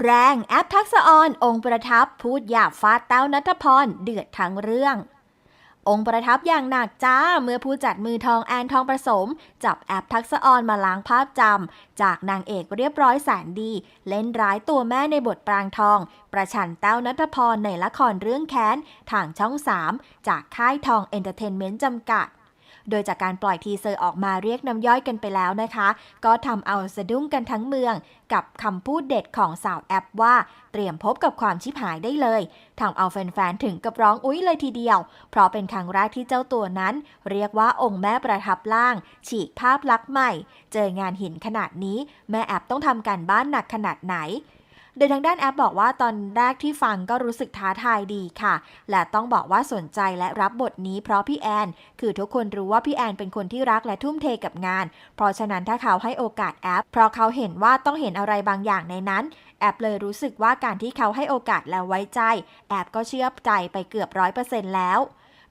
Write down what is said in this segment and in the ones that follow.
แรงแอปทักษออนองค์ประทับพูดหยาบฟาดเต้านัทพร เดือดทั้งเรื่อง องค์ประทับอย่างหนักจ้าเมื่อผู้จัดมือทองแอนทองประสม จับแอปทักษออนมาล้างภาพจำจากนางเอกเรียบร้อยแสนดี เล่นร้ายตัวแม่ในบทปรางทอง ประชันเต้านัทพรในละครเรื่องแค้นทางช่อง 3 จากค่ายทองเอนเตอร์เทนเมนต์จำกัด โดยจากการปล่อยทีเซอร์ออกมาเรียกน้ำย่อยกันไปแล้วนะคะ ก็ทำเอาสะดุ้งกันทั้งเมือง กับคำพูดเด็ดของสาวแอปว่าเตรียมพบกับความชิบหายได้เลยทำเอาแฟนๆถึงกับร้องอุ๊ยเลยทีเดียว เพราะเป็นครั้งแรกที่เจ้าตัวนั้น เรียกว่าองค์แม่ประทับล่าง ฉีกภาพลักษณ์ใหม่ เจองานหินขนาดนี้ แม่แอปต้องทำการบ้านหนักขนาดไหน โดยทางด้านแอปบอกว่าตอนแรกที่ฟังก็รู้สึกท้าทายดีค่ะ และต้องบอกว่าสนใจและรับบทนี้เพราะพี่แอน คือทุกคนรู้ว่าพี่แอนเป็นคนที่รักและทุ่มเทกับงาน เพราะฉะนั้นถ้าเขาให้โอกาสแอป เพราะเขาเห็นว่าต้องเห็นอะไรบางอย่างในนั้น แอปเลยรู้สึกว่าการที่เขาให้โอกาสและไว้ใจ แอปก็เชื่อใจไปเกือบร้อยเปอร์เซ็นต์แล้ว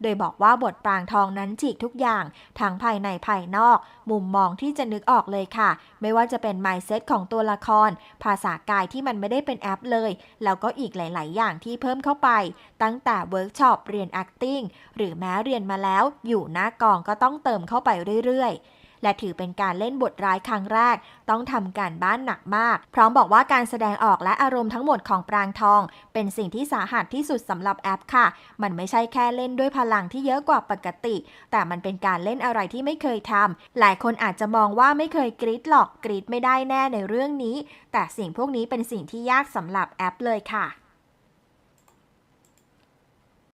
โดยบอกว่าบทปรางทองนั้นฉีกทุกอย่างทั้งภายในภายนอก มุมมองที่จะนึกออกเลยค่ะ ไม่ว่าจะเป็น mindset ของตัวละคร ภาษากายที่มันไม่ได้เป็นแอปเลย แล้วก็อีกหลาย ๆ อย่างที่เพิ่มเข้าไป ตั้งแต่เวิร์กช็อปเรียน acting หรือแม้เรียนมาแล้วอยู่หน้ากองก็ต้องเติมเข้าไปเรื่อย ๆ และถือเป็นการเล่นบทร้ายครั้งแรก ต้องทำการบ้านหนักมาก พร้อมบอกว่าการแสดงออกและอารมณ์ทั้งหมดของปรางทอง เป็นสิ่งที่สาหัสที่สุดสำหรับแอปค่ะ มันไม่ใช่แค่เล่นด้วยพลังที่เยอะกว่าปกติ แต่มันเป็นการเล่นอะไรที่ไม่เคยทำหลายคนอาจจะมองว่าไม่เคยกรีดหรอกกรีดไม่ได้แน่ในเรื่องนี้ แต่สิ่งพวกนี้เป็นสิ่งที่ยากสำหรับแอปเลยค่ะ